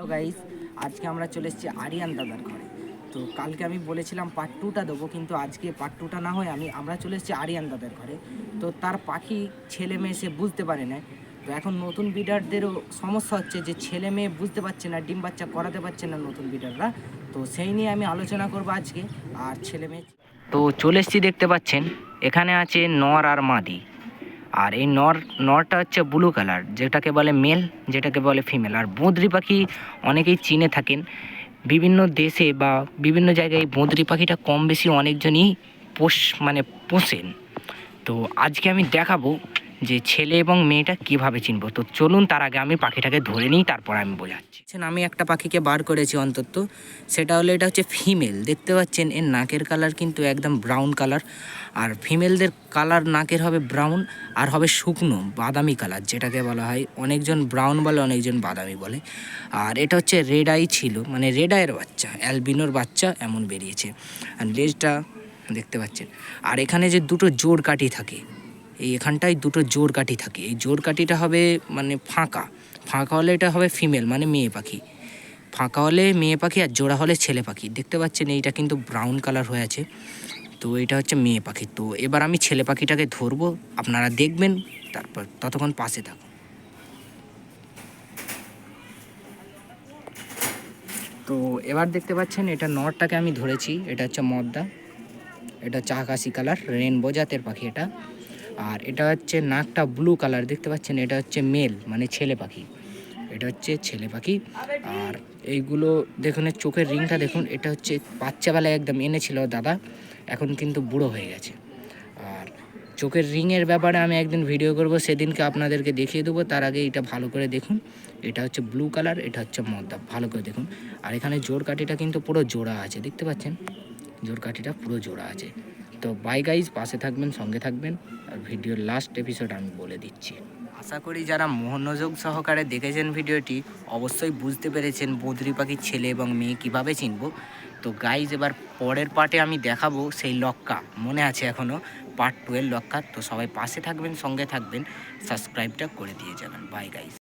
Hello guys, আজকে আমরা চলে এসেছি আরিয়ান দাদার ঘরে। তো কালকে আমি বলেছিলাম পার্ট টুটা দেবো, কিন্তু আজকে পার্ট টুটা না হয় আমি, আমরা চলে এসেছি আরিয়ান দাদার ঘরে। তো তার পাখি ছেলে মেয়ে সে বুঝতে পারে না। তো এখন নতুন বিডারদেরও সমস্যা হচ্ছে যে ছেলে মেয়ে বুঝতে পারছে না, ডিম বাচ্চা করাতে পারছে না নতুন বিডাররা তো সেই নিয়ে আমি আলোচনা করব আজকে, আর ছেলে মেয়ে তো চলে এসেছি দেখতে পাচ্ছেন, এখানে আছে নর আর মাদি। আর এই নর, নরটা হচ্ছে ব্লু কালার যেটাকে বলে মেল যেটাকে বলে ফিমেল আর বদ্রি পাখি অনেকেই চিনে থাকেন। বিভিন্ন দেশে বা বিভিন্ন জায়গায় বদ্রি পাখিটা কম বেশি অনেকজনই পোষ মানে পোষেন। তো আজকে আমি দেখাবো যে ছেলে এবং মেয়েটা কীভাবে চিনবো? তো চলুন তার আগে আমি পাখিটাকে ধরে নিই, তারপর আমি বোঝাচ্ছি। আমি একটা পাখিকে বার করেছি অন্তত। সেটা হলো, এটা হচ্ছে ফিমেল। দেখতে পাচ্ছেন, এর নাকের কালার কিন্তু একদম ব্রাউন কালার। আর ফিমেলদের কালার নাকের হবে ব্রাউন আর হবে শুকনো, বাদামি কালার, যেটাকে বলা হয়। অনেকজন ব্রাউন বলে, অনেকজন বাদামি বলে। আর এটা হচ্ছে রেড আই ছিল মানে রেড আইয়ের বাচ্চা, অ্যালবিনোর বাচ্চা এমন বেরিয়েছে। আর লেজটা দেখতে পাচ্ছেন। আর এখানে যে দুটো জোড় কাঠি থাকে এই এখানটায় দুটো জোড় কাঠি থাকে। এই জোড় কাঠিটা হবে মানে ফাঁকা। ফাঁকা হলে এটা হবে ফিমেল মানে মেয়ে পাখি। ফাঁকা হলে মেয়ে পাখি আর জোড়া হলে ছেলে পাখি। দেখতে পাচ্ছেন এইটা কিন্তু ব্রাউন কালার হয়ে আছে। তো এটা হচ্ছে মেয়ে পাখি। তো এবার আমি ছেলে পাখিটাকে ধরবো। আপনারা দেখবেন, তারপর ততক্ষণ পাশে থাকুন। তো এবার দেখতে পাচ্ছেন এটা নটটাকে আমি ধরেছি। এটা হচ্ছে মদ্দা। এটা হচ্ছে আকাশি কালার, রেনবো জাতের পাখি এটা। আর এটা হচ্ছে নাকটা ব্লু কালার দেখতে পাচ্ছেন? এটা হচ্ছে মেল মানে ছেলে পাখি। এটা হচ্ছে ছেলে পাখি। আর এইগুলো দেখুন চোখের রিংটা দেখুন, এটা হচ্ছে বাচ্চাবেলায় একদম এনেছিল দাদা, এখন কিন্তু বুড়ো হয়ে গেছে। আর চোখের রিংয়ের ব্যাপারে আমি একদিন ভিডিও করব, সেদিনকে আপনাদেরকে দেখিয়ে দেবো, তার আগে এটা ভালো করে দেখুন। এটা হচ্ছে ব্লু কালার এটা হচ্ছে মদ্দা, ভালো করে দেখুন। আর এখানে জোর কাঠিটা কিন্তু পুরো জোড়া আছে, দেখতে পাচ্ছেন? জোর কাঠিটা পুরো জোড়া আছে। তো বাই গাইজ পাশে থাকবেন, সঙ্গে থাকবেন। আর ভিডিওর লাস্ট এপিসোড আমি বলে দিচ্ছি। আশা করি যারা মনোযোগ সহকারে দেখেছেন ভিডিওটি, অবশ্যই বুঝতে পেরেছেন বদ্রি পাখির ছেলে এবং মেয়ে কীভাবে চিনব। তো গাইজ এবার পরের পার্টে আমি দেখাবো সেই লক্কা। মনে আছে এখনও পার্ট টুয়েলভ লক্কা। তো সবাই পাশে থাকবেন, সঙ্গে থাকবেন। সাবস্ক্রাইবটা করে দিয়ে যাবেন। By guys